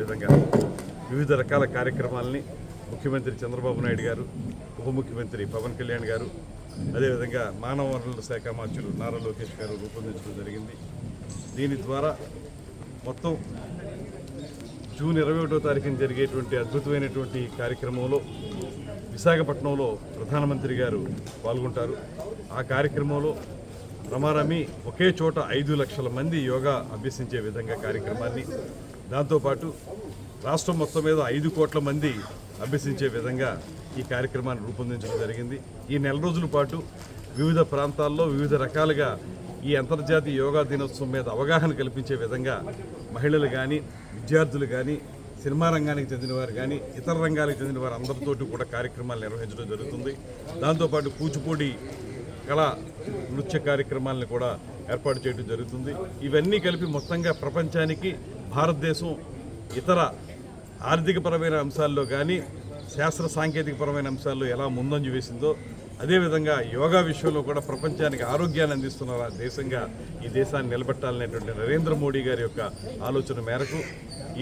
విధంగా వివిధ రకాల కార్యక్రమాలని ముఖ్యమంత్రి చంద్రబాబు నాయుడు గారు ఉప ముఖ్యమంత్రి పవన్ కళ్యాణ్ గారు అదేవిధంగా మానవ వనరుల శాఖ మంత్రులు నారా లోకేష్ గారు రూపొందించడం జరిగింది. దీని ద్వారా మొత్తం జూన్ ఇరవై ఒకటో తారీఖున జరిగేటువంటి అద్భుతమైనటువంటి కార్యక్రమంలో విశాఖపట్నంలో ప్రధానమంత్రి గారు పాల్గొంటారు. ఆ కార్యక్రమంలో రమారమి ఒకే చోట ఐదు లక్షల మంది యోగా అభ్యసించే విధంగా కార్యక్రమాన్ని దాంతోపాటు రాష్ట్రం మొత్తం మీద ఐదు కోట్ల మంది అభ్యసించే విధంగా ఈ కార్యక్రమాన్ని రూపొందించడం జరిగింది. ఈ నెల రోజుల పాటు వివిధ ప్రాంతాల్లో వివిధ రకాలుగా ఈ అంతర్జాతీయ యోగా దినోత్సవం మీద అవగాహన కల్పించే విధంగా మహిళలు కానీ విద్యార్థులు కానీ సినిమా రంగానికి చెందిన వారు కానీ ఇతర రంగాలకు చెందిన వారు అందరితోటి కూడా కార్యక్రమాలు నిర్వహించడం జరుగుతుంది. దాంతోపాటు కూచిపూడి కళా నృత్య కార్యక్రమాలను కూడా ఏర్పాటు చేయడం జరుగుతుంది. ఇవన్నీ కలిపి మొత్తంగా ప్రపంచానికి భారతదేశం ఇతర ఆర్థికపరమైన అంశాల్లో కానీ శాస్త్ర సాంకేతికపరమైన అంశాల్లో ఎలా ముందంజ వేసిందో అదేవిధంగా యోగా విషయంలో కూడా ప్రపంచానికి ఆరోగ్యాన్ని అందిస్తున్న దేశంగా ఈ దేశాన్ని నిలబెట్టాలనేటువంటి నరేంద్ర మోడీ గారి యొక్క ఆలోచన మేరకు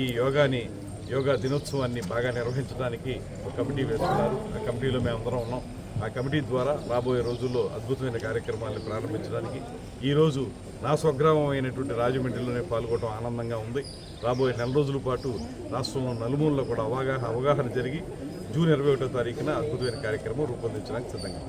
ఈ యోగాని యోగా దినోత్సవాన్ని బాగా నిర్వహించడానికి ఒక కమిటీ వేస్తున్నారు ఆ కమిటీలో మేమందరం ఉన్నాం. ఆ కమిటీ ద్వారా రాబోయే రోజుల్లో అద్భుతమైన కార్యక్రమాలను ప్రారంభించడానికి ఈరోజు నా స్వగ్రామం అయినటువంటి రాజమండ్రిలోనే పాల్గొనడం ఆనందంగా ఉంది. రాబోయే నెల రోజుల పాటు రాష్ట్రంలో నలుమూలలో కూడా అవగాహన అవగాహన జరిగి జూన్ ఇరవై ఒకటో తారీఖున అద్భుతమైన కార్యక్రమం రూపొందించడానికి సిద్ధంగా